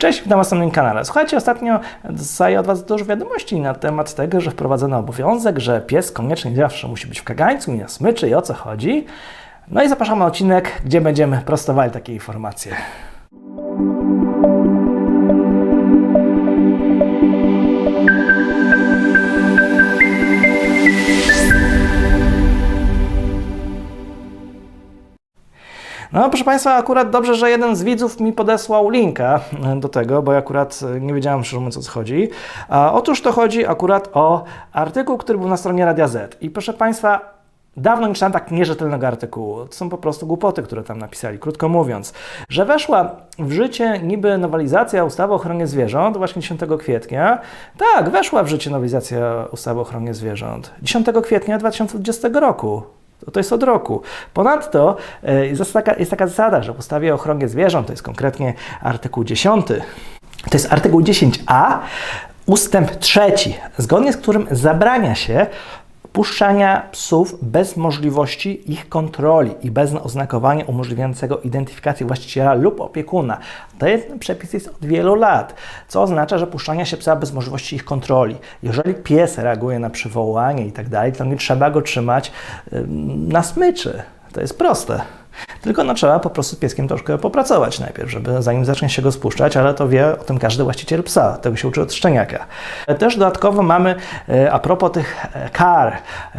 Cześć, witam na moim kanale. Słuchajcie, ostatnio dostaję od Was dużo wiadomości na temat tego, że wprowadzono obowiązek, że pies koniecznie zawsze musi być w kagańcu i na smyczy i o co chodzi. No i zapraszam na odcinek, gdzie będziemy prostowali takie informacje. No, proszę Państwa, akurat dobrze, że jeden z widzów mi podesłał linka do tego, bo ja akurat nie wiedziałem, szczerze mówiąc, o co chodzi. Otóż to chodzi akurat o artykuł, który był na stronie Radia Z. I proszę Państwa, Dawno nie czytałem tak nierzetelnego artykułu. To są po prostu głupoty, które tam napisali. Krótko mówiąc, że weszła w życie niby nowelizacja ustawy o ochronie zwierząt właśnie 10 kwietnia. Tak, weszła w życie nowelizacja ustawy o ochronie zwierząt 10 kwietnia 2020 roku. To, jest od roku. Ponadto e, jest taka, jest taka zasada, że w ustawie o ochronie zwierząt, to jest konkretnie artykuł 10, to jest artykuł 10a, ustęp trzeci, zgodnie z którym zabrania się puszczania psów bez możliwości ich kontroli i bez oznakowania umożliwiającego identyfikację właściciela lub opiekuna. Ten przepis jest od wielu lat, co oznacza, że puszczania się psa bez możliwości ich kontroli. Jeżeli pies reaguje na przywołanie i tak dalej, to nie trzeba go trzymać na smyczy. To jest proste. Tylko no, trzeba po prostu z pieskiem troszkę popracować najpierw, żeby zanim zacznie się go spuszczać, ale to wie o tym każdy właściciel psa. Tego się uczy od szczeniaka. Też dodatkowo mamy, a propos tych kar,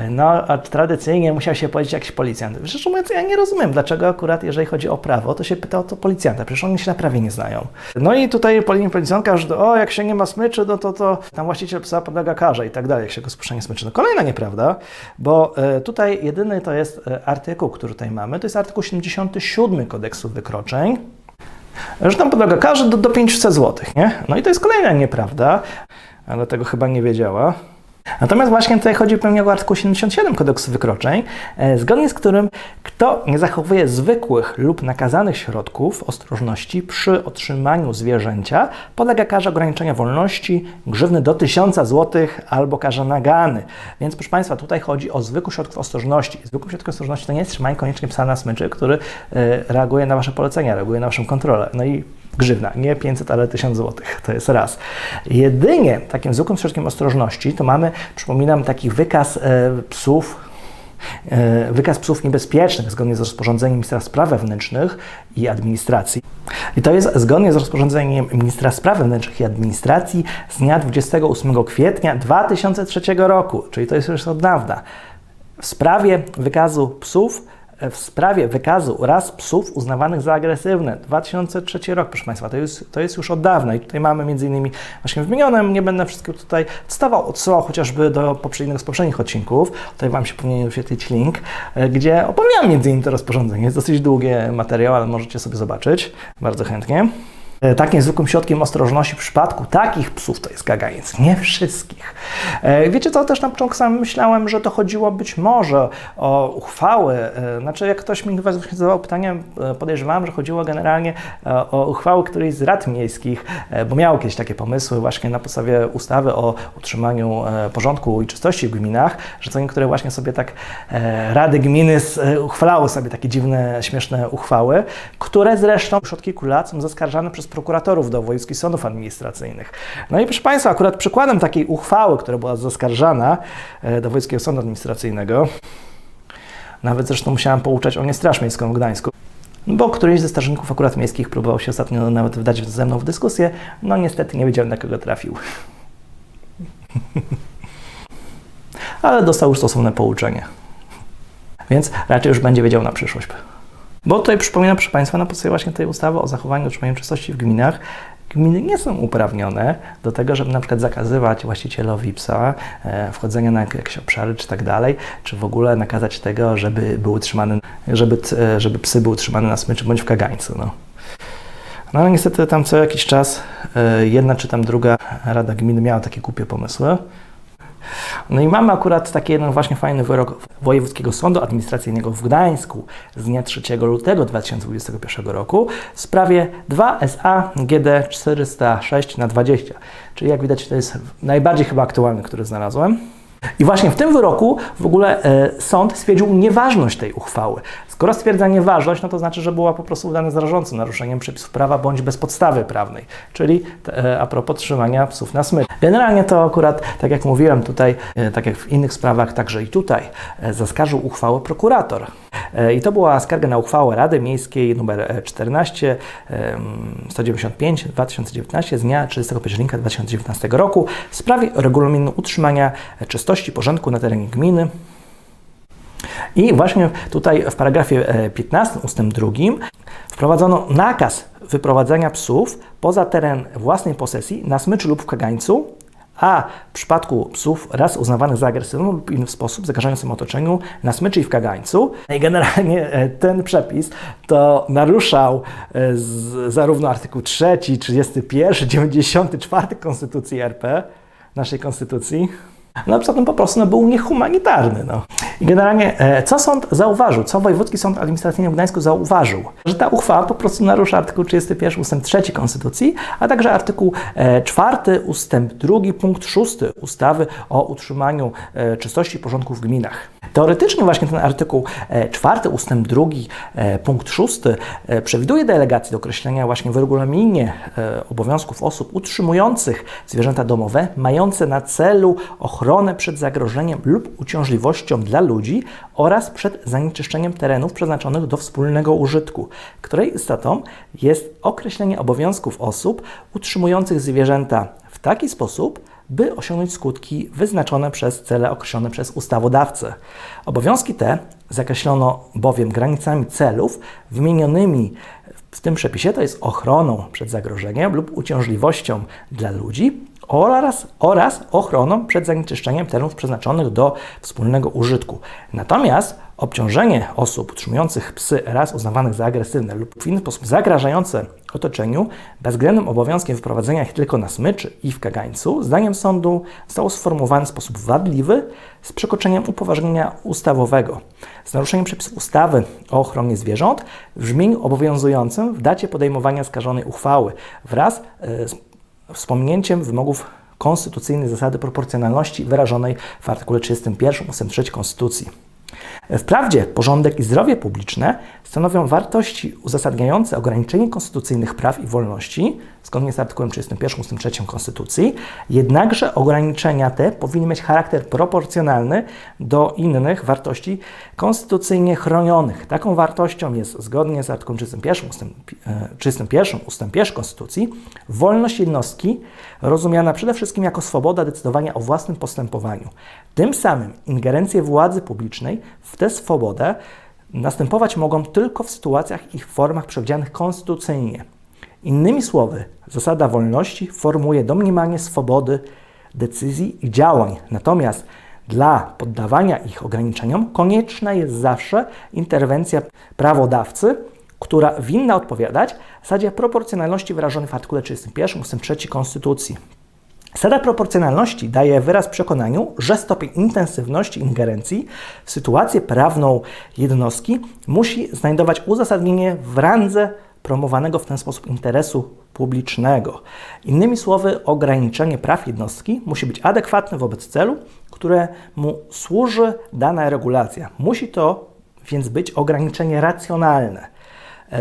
no tradycyjnie musiał się powiedzieć jakiś policjant. Zresztą mówiąc, ja nie rozumiem, dlaczego akurat jeżeli chodzi o prawo, to się pyta o to policjanta. Przecież oni się na prawie nie znają. No i tutaj policjantka, że o, jak się nie ma smyczy, no to, to tam właściciel psa podlega karze i tak dalej, jak się go spuszczenie smyczy. No kolejna nieprawda, bo tutaj jedyny to jest artykuł, który tutaj mamy, to jest artykuł 77 kodeksu wykroczeń, że tam podlega karze do, do 500 zł, nie? No i to jest kolejna nieprawda, ale tego chyba nie wiedziała. Natomiast właśnie tutaj chodzi pewnie o artykuł 77 kodeksu wykroczeń, e, zgodnie z którym kto nie zachowuje zwykłych lub nakazanych środków ostrożności przy otrzymaniu zwierzęcia, podlega karze ograniczenia wolności, grzywny do 1000 zł albo karze nagany. Więc proszę Państwa, tutaj chodzi o zwykły środków ostrożności. Zwykły środek ostrożności to nie jest trzymanie koniecznie psa na smyczy, który e, reaguje na Wasze polecenia, reaguje na Waszą kontrolę. No i grzywna, nie 500, ale 1000 zł. To jest raz. Jedynie takim zwykłym środkiem ostrożności to mamy, przypominam, taki wykaz e, psów, e, wykaz psów niebezpiecznych zgodnie z rozporządzeniem ministra spraw wewnętrznych i administracji. I to jest zgodnie z rozporządzeniem ministra spraw wewnętrznych i administracji z dnia 28 kwietnia 2003 roku, czyli to jest już od dawna. W sprawie wykazu psów w sprawie wykazu ras psów uznawanych za agresywne. 2003 rok, proszę Państwa, to jest, to jest już od dawna i tutaj mamy między innymi właśnie wymienione, nie będę wszystkiego tutaj odstawał, odsyłał chociażby do poprzedniego z poprzednich odcinków, tutaj Wam się powinien wyświetlić link, e, gdzie opowiadam między innymi to rozporządzenie. Jest dosyć długi materiał, ale możecie sobie zobaczyć, bardzo chętnie. E, takim zwykłym środkiem ostrożności w przypadku takich psów to jest kaganiec, nie wszystkich. E, wiecie co, też na początku sam myślałem, że to chodziło być może o uchwały, e, znaczy jak ktoś mi zadawał pytanie, podejrzewałem, że chodziło generalnie o uchwały którejś z rad miejskich, bo miało kiedyś takie pomysły właśnie na podstawie ustawy o utrzymaniu porządku i czystości w gminach, że co niektóre właśnie sobie tak rady gminy uchwalały sobie takie dziwne, śmieszne uchwały, które zresztą od kilku lat są zaskarżane przez prokuratorów do wojewódzkich sądów administracyjnych. No i proszę Państwa, akurat przykładem takiej uchwały, która była zaskarżana e, do Wojewódzkiego Sądu Administracyjnego, nawet zresztą musiałem pouczać o nie Straż Miejską w Gdańsku, bo któryś ze strażników akurat miejskich próbował się ostatnio nawet wdać ze mną w dyskusję, no niestety nie wiedziałem na kogo trafił. Ale dostał już stosowne pouczenie. Więc raczej już będzie wiedział na przyszłość. Bo tutaj przypominam, proszę Państwa, na podstawie właśnie tej ustawy o zachowaniu i utrzymaniu czystości w gminach, gminy nie są uprawnione do tego, żeby na przykład zakazywać właścicielowi psa e, wchodzenia na jakieś obszary czy tak dalej, czy w ogóle nakazać tego, żeby były trzymane, żeby, e, żeby psy były trzymane na smyczy bądź w kagańcu. No. No ale niestety tam co jakiś czas e, jedna czy tam druga rada gminy miała takie głupie pomysły. No i mamy akurat taki jeden właśnie fajny wyrok Wojewódzkiego Sądu Administracyjnego w Gdańsku z dnia 3 lutego 2021 roku w sprawie 2 SA GD 406 na 20. Czyli jak widać to jest najbardziej chyba aktualny, który znalazłem. I właśnie w tym wyroku w ogóle e, sąd stwierdził nieważność tej uchwały. Skoro stwierdza nieważność, no to znaczy, że była po prostu udane z rażącym naruszeniem przepisów prawa bądź bez podstawy prawnej, czyli e, a propos trzymania psów na smyczy. Generalnie to akurat, tak jak mówiłem tutaj, e, tak jak w innych sprawach, także i tutaj, zaskarżył uchwałę prokurator. I to była skarga na uchwałę Rady Miejskiej nr 14 em, 195 2019 z dnia 31 października 2019 roku w sprawie regulaminu utrzymania czystości porządku na terenie gminy. I właśnie tutaj w paragrafie e, 15 ustęp 2 wprowadzono nakaz wyprowadzania psów poza teren własnej posesji na smyczu lub w kagańcu, a w przypadku psów raz uznawanych za agresywną lub inny sposób zagrażającym otoczeniu na smyczy i w kagańcu. I generalnie e, ten przepis to naruszał e, z, zarówno artykuł 3, 31, 94 Konstytucji RP, naszej Konstytucji, no poza tym po prostu no, był niehumanitarny. No. I generalnie, e, co sąd zauważył, co Wojewódzki Sąd Administracyjny w Gdańsku zauważył? Że ta uchwała po prostu narusza artykuł 31 ustęp 3 Konstytucji, a także artykuł e, 4 ustęp 2 punkt 6 ustawy o utrzymaniu e, czystości i porządku w gminach. Teoretycznie właśnie ten artykuł e, 4 ustęp 2 e, punkt 6 e, przewiduje delegację do określenia właśnie w regulaminie obowiązków osób utrzymujących zwierzęta domowe, mające na celu ochronę przed zagrożeniem lub uciążliwością dla ludzi oraz przed zanieczyszczeniem terenów przeznaczonych do wspólnego użytku, której istotą jest określenie obowiązków osób utrzymujących zwierzęta w taki sposób, by osiągnąć skutki wyznaczone przez cele określone przez ustawodawcę. Obowiązki te zakreślono bowiem granicami celów wymienionymi w tym przepisie, to jest ochroną przed zagrożeniem lub uciążliwością dla ludzi oraz, oraz ochroną przed zanieczyszczeniem terenów przeznaczonych do wspólnego użytku. Natomiast obciążenie osób utrzymujących psy raz uznawanych za agresywne lub w inny sposób zagrażające otoczeniu bezwzględnym obowiązkiem wyprowadzenia ich tylko na smyczy i w kagańcu, zdaniem sądu zostało sformułowane w sposób wadliwy z przekroczeniem upoważnienia ustawowego, z naruszeniem przepisów ustawy o ochronie zwierząt w brzmieniu obowiązującym w dacie podejmowania skażonej uchwały wraz e, z wspomnieniem wymogów konstytucyjnej zasady proporcjonalności wyrażonej w artykule 31 ust. 3 Konstytucji. Wprawdzie porządek i zdrowie publiczne stanowią wartości uzasadniające ograniczenie konstytucyjnych praw i wolności, zgodnie z artykułem 31 ust. 3 Konstytucji, jednakże ograniczenia te powinny mieć charakter proporcjonalny do innych wartości konstytucyjnie chronionych. Taką wartością jest, zgodnie z artykułem 31 ust. 31 ust. 1 Konstytucji, wolność jednostki, rozumiana przede wszystkim jako swoboda decydowania o własnym postępowaniu. Tym samym ingerencje władzy publicznej w tę swobodę następować mogą tylko w sytuacjach i formach przewidzianych konstytucyjnie. Innymi słowy, zasada wolności formuje domniemanie swobody decyzji i działań, natomiast dla poddawania ich ograniczeniom konieczna jest zawsze interwencja prawodawcy, która winna odpowiadać zasadzie proporcjonalności wyrażonej w artykule 31 ust. 3 Konstytucji. Zasada proporcjonalności daje wyraz przekonaniu, że stopień intensywności ingerencji w sytuację prawną jednostki musi znajdować uzasadnienie w randze promowanego w ten sposób interesu publicznego. Innymi słowy, ograniczenie praw jednostki musi być adekwatne wobec celu, któremu służy dana regulacja. Musi to więc być ograniczenie racjonalne.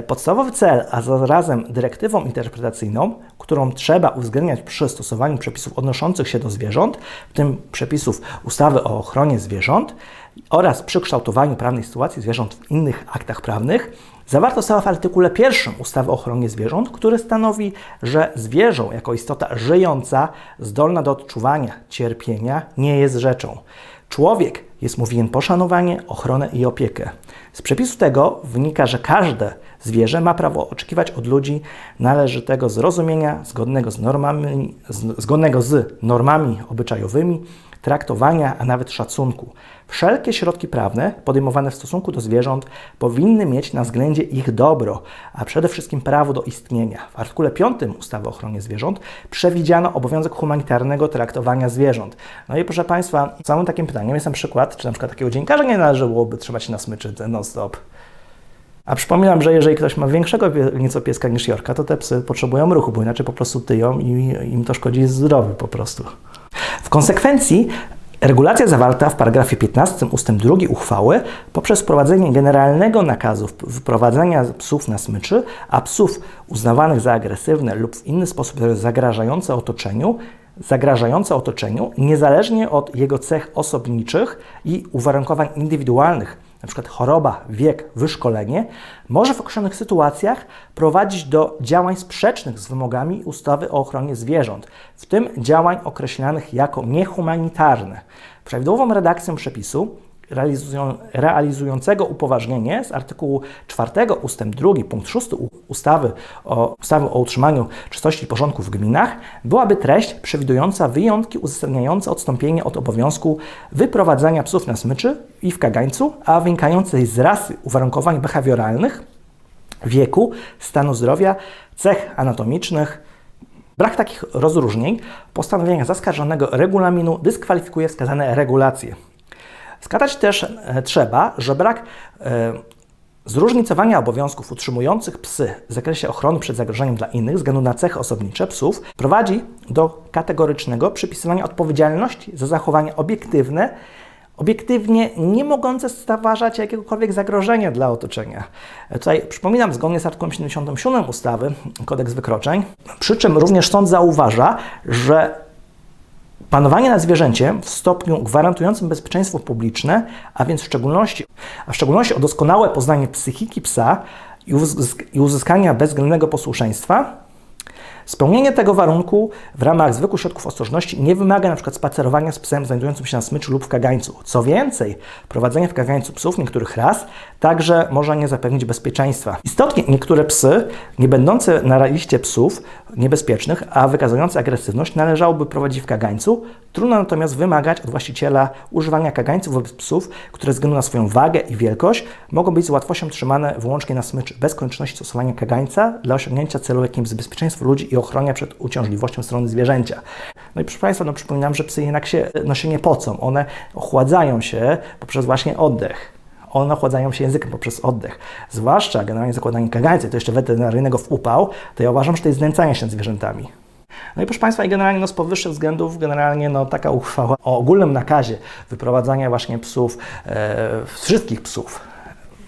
Podstawowy cel, a zarazem dyrektywą interpretacyjną, którą trzeba uwzględniać przy stosowaniu przepisów odnoszących się do zwierząt, w tym przepisów ustawy o ochronie zwierząt oraz przy kształtowaniu prawnej sytuacji zwierząt w innych aktach prawnych, zawarto została w artykule 1 ustawy o ochronie zwierząt, który stanowi, że zwierzę jako istota żyjąca, zdolna do odczuwania cierpienia, nie jest rzeczą. Człowiek jest mu winien poszanowanie, ochronę i opiekę. Z przepisu tego wynika, że każde zwierzę ma prawo oczekiwać od ludzi należytego zrozumienia, zgodnego z normami, zgodnego z normami obyczajowymi, traktowania, a nawet szacunku. Wszelkie środki prawne podejmowane w stosunku do zwierząt powinny mieć na względzie ich dobro, a przede wszystkim prawo do istnienia. W artykule 5 ustawy o ochronie zwierząt przewidziano obowiązek humanitarnego traktowania zwierząt. No i proszę Państwa, samym takim pytaniem jest na przykład, czy na przykład takiego dziennikarza nie należałoby trzymać na smyczy non-stop. A przypominam, że jeżeli ktoś ma większego nieco pieska niż Jorka, to te psy potrzebują ruchu, bo inaczej po prostu tyją i im to szkodzi zdrowiu po prostu. W konsekwencji Regulacja zawarta w paragrafie 15 ust. 2 uchwały poprzez wprowadzenie generalnego nakazu wyprowadzania psów na smyczy, a psów uznawanych za agresywne lub w inny sposób zagrażające otoczeniu, zagrażające otoczeniu, niezależnie od jego cech osobniczych i uwarunkowań indywidualnych, np. choroba, wiek, wyszkolenie, może w określonych sytuacjach prowadzić do działań sprzecznych z wymogami ustawy o ochronie zwierząt, w tym działań określanych jako niehumanitarne. Prawidłową redakcją przepisu realizują, realizującego upoważnienie z artykułu 4 ust. 2 punkt 6 ustawy o, ustawy o utrzymaniu czystości i porządku w gminach byłaby treść przewidująca wyjątki uzasadniające odstąpienie od obowiązku wyprowadzania psów na smyczy i w kagańcu, a wynikającej z rasy uwarunkowań behawioralnych, wieku, stanu zdrowia, cech anatomicznych, Brak takich rozróżnień postanowienia zaskarżonego regulaminu dyskwalifikuje wskazane regulacje. Wskazać też e, trzeba, że brak e, zróżnicowania obowiązków utrzymujących psy w zakresie ochrony przed zagrożeniem dla innych, ze względu na cechy osobnicze psów, prowadzi do kategorycznego przypisywania odpowiedzialności za zachowanie obiektywne, obiektywnie nie mogące stwarzać jakiegokolwiek zagrożenia dla otoczenia. E, tutaj przypominam, zgodnie z artykułem 77 ustawy Kodeks Wykroczeń, przy czym również sąd zauważa, że Panowanie nad zwierzęciem w stopniu gwarantującym bezpieczeństwo publiczne, a więc w szczególności, a w szczególności o doskonałe poznanie psychiki psa i uzyskania bezwzględnego posłuszeństwa, Spełnienie tego warunku w ramach zwykłych środków ostrożności nie wymaga np. spacerowania z psem znajdującym się na smyczu lub w kagańcu. Co więcej, prowadzenie w kagańcu psów niektórych ras także może nie zapewnić bezpieczeństwa. Istotnie niektóre psy, nie będące na liście psów niebezpiecznych, a wykazujące agresywność, należałoby prowadzić w kagańcu. Trudno natomiast wymagać od właściciela używania kagańców wobec psów, które ze względu na swoją wagę i wielkość mogą być z łatwością trzymane wyłącznie na smyczy, bez konieczności stosowania kagańca dla osiągnięcia celu, jakim jest bezpieczeństwo ludzi i ochrona przed uciążliwością strony zwierzęcia. No i proszę Państwa, no przypominam, że psy jednak się, no się nie pocą. One ochładzają się poprzez właśnie oddech one ochładzają się językiem poprzez oddech. Zwłaszcza generalnie zakładanie kagańcy, to jeszcze weterynaryjnego w upał, to ja uważam, że to jest znęcanie się zwierzętami. No i proszę Państwa, i generalnie no, z powyższych względów, generalnie no, taka uchwała o ogólnym nakazie wyprowadzania właśnie psów, e, wszystkich psów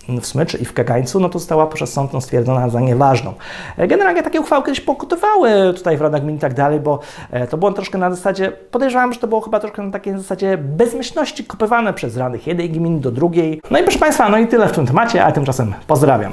w smyczy i w kagańcu, no to została przez sąd no, stwierdzona za nieważną. E, generalnie takie uchwały kiedyś pokutowały tutaj w Radach Gmin i tak dalej, bo e, to było troszkę na zasadzie, podejrzewam, że to było chyba troszkę na takiej zasadzie bezmyślności kopywane przez rady jednej gminy do drugiej. No i proszę Państwa, no i tyle w tym temacie, a tymczasem pozdrawiam.